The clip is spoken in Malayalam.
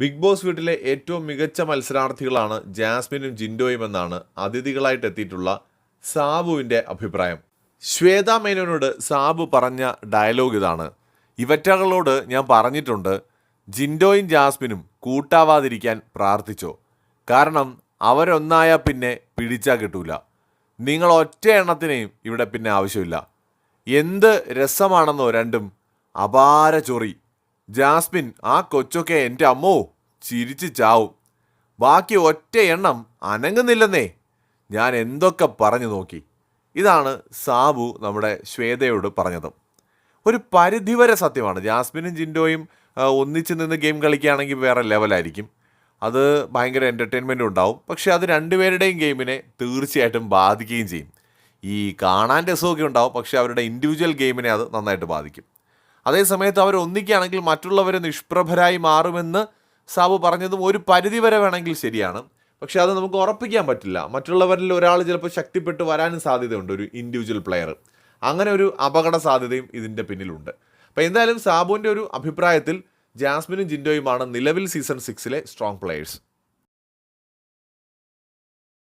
ബിഗ് ബോസ് വീട്ടിലെ ഏറ്റവും മികച്ച മത്സരാർത്ഥികളാണ് ജാസ്മിനും ജിൻഡോയും എന്നാണ് അതിഥികളായിട്ട് എത്തിയിട്ടുള്ള സാബുവിന്റെ അഭിപ്രായം. ശ്വേത മേനോനോട് സാബു പറഞ്ഞ ഡയലോഗ് ഇതാണ്. ഇവറ്റകളോട് ഞാൻ പറഞ്ഞിട്ടുണ്ട് ജിൻഡോയും ജാസ്മിനും കൂട്ടാവാതിരിക്കാൻ പ്രാർത്ഥിച്ചോ. കാരണം അവരൊന്നായ പിന്നെ പിടിച്ചാൽ കിട്ടൂല. നിങ്ങൾ ഒറ്റ എണ്ണത്തിനെയും ഇവിടെ പിന്നെ ആവശ്യമില്ല. എന്ത് രസമാണെന്നോ രണ്ടും അപാര ചൊറി. ജാസ്മിൻ ആ കൊച്ചൊക്കെ എന്റെ അമ്മോ ചിരിച്ച് ചാവും. ബാക്കി ഒറ്റ എണ്ണം അനങ്ങുന്നില്ലെന്നേ. ഞാൻ എന്തൊക്കെ പറഞ്ഞു നോക്കി. ഇതാണ് സാബു നമ്മുടെ ശ്വേതയോട് പറഞ്ഞത്. ഒരു പരിധിവരെ സത്യമാണ്. ജാസ്മിനും ജിൻഡോയും ഒന്നിച്ചു നിന്ന് ഗെയിം കളിക്കുകയാണെങ്കിൽ വേറെ ലെവലായിരിക്കും. അത് ഭയങ്കര എന്റർടൈൻമെന്റും ഉണ്ടാവും. പക്ഷേ അത് രണ്ടുപേരുടെയും ഗെയിമിനെ തീർച്ചയായിട്ടും ബാധിക്കുകയും ചെയ്യും. ഈ കാണാൻ രസമൊക്കെ ഉണ്ടാവും. പക്ഷേ അവരുടെ ഇൻഡിവിജ്വൽ ഗെയിമിനെ അത് നന്നായിട്ട് ബാധിക്കും. അതേ സമയത്ത് അവർ ഒന്നിക്കുകയാണെങ്കിൽ മറ്റുള്ളവരെ നിഷ്പ്രഭരായി മാറുമെന്ന് സാബു പറഞ്ഞതും ഒരു പരിധി വരെ വേണമെങ്കിൽ ശരിയാണ്. പക്ഷെ അത് നമുക്ക് ഉറപ്പിക്കാൻ പറ്റില്ല. മറ്റുള്ളവരിൽ ഒരാൾ ചിലപ്പോൾ ശക്തിപ്പെട്ട് വരാനും സാധ്യതയുണ്ട് ഒരു ഇൻഡിവിജ്വൽ പ്ലെയർ അങ്ങനെ ഒരു അപകട സാധ്യതയും ഇതിന്റെ പിന്നിലുണ്ട്. അപ്പോൾ എന്തായാലും സാബുവിന്റെ ഒരു അഭിപ്രായത്തിൽ ജാസ്മിനും ജിൻഡോയുമാണ് നിലവിൽ സീസൺ സിക്സിലെ സ്ട്രോങ് പ്ലെയേഴ്സ്